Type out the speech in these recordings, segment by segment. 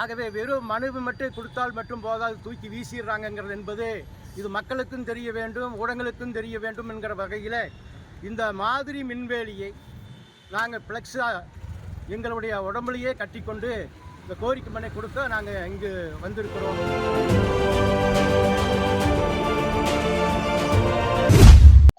ஆகவே வெறும் மனு மட்டும் கொடுத்தால் மட்டும் போதாது தூக்கி வீசிடுறாங்கங்கிறது என்பது இது மக்களுக்கும் தெரிய வேண்டும் ஊடகங்களுக்கும் தெரிய வேண்டும் என்கிற வகையில் இந்த மாதிரி மின்வேலியை நாங்கள் ஃப்ளெக்ஸாக எங்களுடைய உடம்புலையே கட்டிக்கொண்டு இந்த கோரிக்கை மனை கொடுக்க நாங்கள் இங்கு வந்திருக்கிறோம்.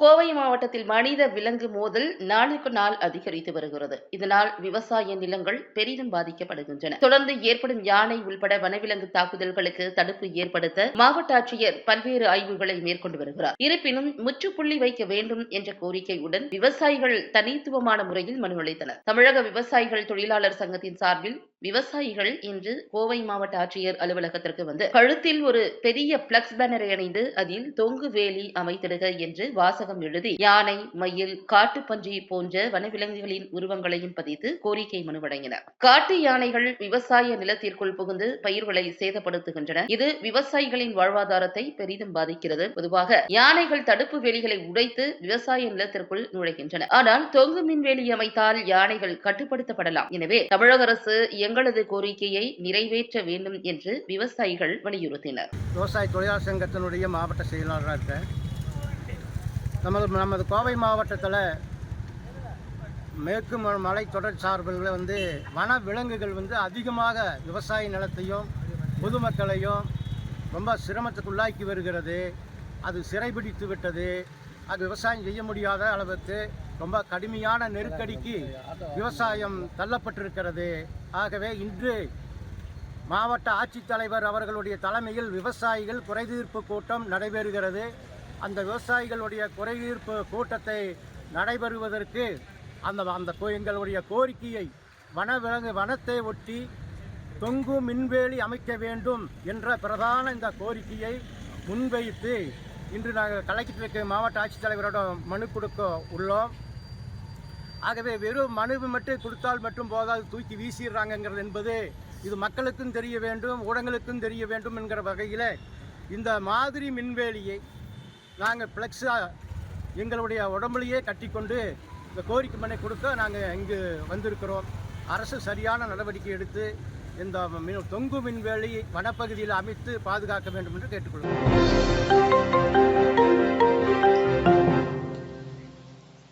கோவை மாவட்டத்தில் மனித விலங்கு மோதல் நாளுக்கு நாள் அதிகரித்து வருகிறது. இதனால் விவசாய நிலங்கள் பெரிதும் பாதிக்கப்படுகின்றன. தொடர்ந்து ஏற்படும் யானை உள்பட வனவிலங்கு தாக்குதல்களுக்கு தடுப்பு ஏற்படுத்த மாவட்ட ஆட்சியர் பல்வேறு ஆய்வுகளை மேற்கொண்டு வருகிறார். இருப்பினும் முற்றுப்புள்ளி வைக்க வேண்டும் என்ற கோரிக்கையுடன் விவசாயிகள் தனித்துவமான முறையில் மனு அளித்தனர். தமிழக விவசாயிகள் தொழிலாளர் சங்கத்தின் சார்பில் விவசாயிகள் இன்று கோவை மாவட்ட ஆட்சியர் அலுவலகத்திற்கு வந்து கழுத்தில் ஒரு பெரிய பிளக்ஸ் பேனரை அணிந்து அதில் தொங்கு வேலி அமைத்திடுக என்று வாசகம் எழுதி யானை மயில் காட்டுப்பன்றி போன்ற வனவிலங்குகளின் உருவங்களையும் பதித்து கோரிக்கை மனு வழங்கினர். காட்டு யானைகள் விவசாய நிலத்திற்குள் புகுந்து பயிர்களை சேதப்படுத்துகின்றன. இது விவசாயிகளின் வாழ்வாதாரத்தை பெரிதும் பாதிக்கிறது. பொதுவாக யானைகள் தடுப்பு வேலிகளை உடைத்து விவசாய நிலத்திற்குள் நுழைகின்றன. ஆனால் தொங்கு மின்வேலி அமைத்தால் யானைகள் கட்டுப்படுத்தப்படலாம். எனவே தமிழக அரசு எங்களது கோரிக்கையை நிறைவேற்ற வேண்டும் என்று விவசாயிகள் வலியுறுத்தினர். விவசாய தொழிலாளர் சங்கத்தினுடைய மாவட்ட செயலாளராக நமது நமது கோவை மாவட்டத்தில் மேற்கு மலை தொடர் சார்பில் வந்து வன விலங்குகள் வந்து அதிகமாக விவசாய நிலத்தையும் பொதுமக்களையும் ரொம்ப சிரமத்துக்குள்ளாக்கி வருகிறது. அது சிறைபிடித்து விட்டது. அது விவசாயம் செய்ய முடியாத அளவுக்கு ரொம்ப கடுமையான நெருக்கடிக்கு விவசாயம் தள்ளப்பட்டிருக்கிறது. ஆகவே இன்று மாவட்ட ஆட்சித்தலைவர் அவர்களுடைய தலைமையில் விவசாயிகள் குறைதீர்ப்பு கூட்டம் நடைபெறுகிறது. அந்த விவசாயிகளுடைய குறைதீர்ப்பு கூட்டத்தை நடைபெறுவதற்கு அந்த அந்த கோ- எங்களுடைய கோரிக்கையை வனவிலங்கு வனத்தை ஒட்டி தொங்கு மின்வேலி அமைக்க வேண்டும் என்ற பிரதான இந்த கோரிக்கையை முன்வைத்து இன்று நாங்கள் கலெக்டருக்கு மாவட்ட ஆட்சித்தலைவரோட மனு கொடுக்க உள்ளோம். ஆகவே வெறும் மனு மட்டும் கொடுத்தால் மட்டும் போதாது தூக்கி வீசிடுறாங்கங்கிறது என்பது இது மக்களுக்கும் தெரிய வேண்டும் ஊடகங்களுக்கும் தெரிய வேண்டும் என்கிற வகையில் இந்த மாதிரி மின்வேலியை நாங்கள் ஃப்ளெக்ஸாக எங்களுடைய உடம்புலையே கட்டிக்கொண்டு இந்த கோரிக்கை மனை கொடுக்க நாங்கள் இங்கு வந்திருக்கிறோம். அரசு சரியான நடவடிக்கை எடுத்து இந்த மின் தொங்கு மின்வேலி வனப்பகுதியில் அமைத்து பாதுகாக்க வேண்டும் என்று கேட்டுக்கொள்கிறோம்.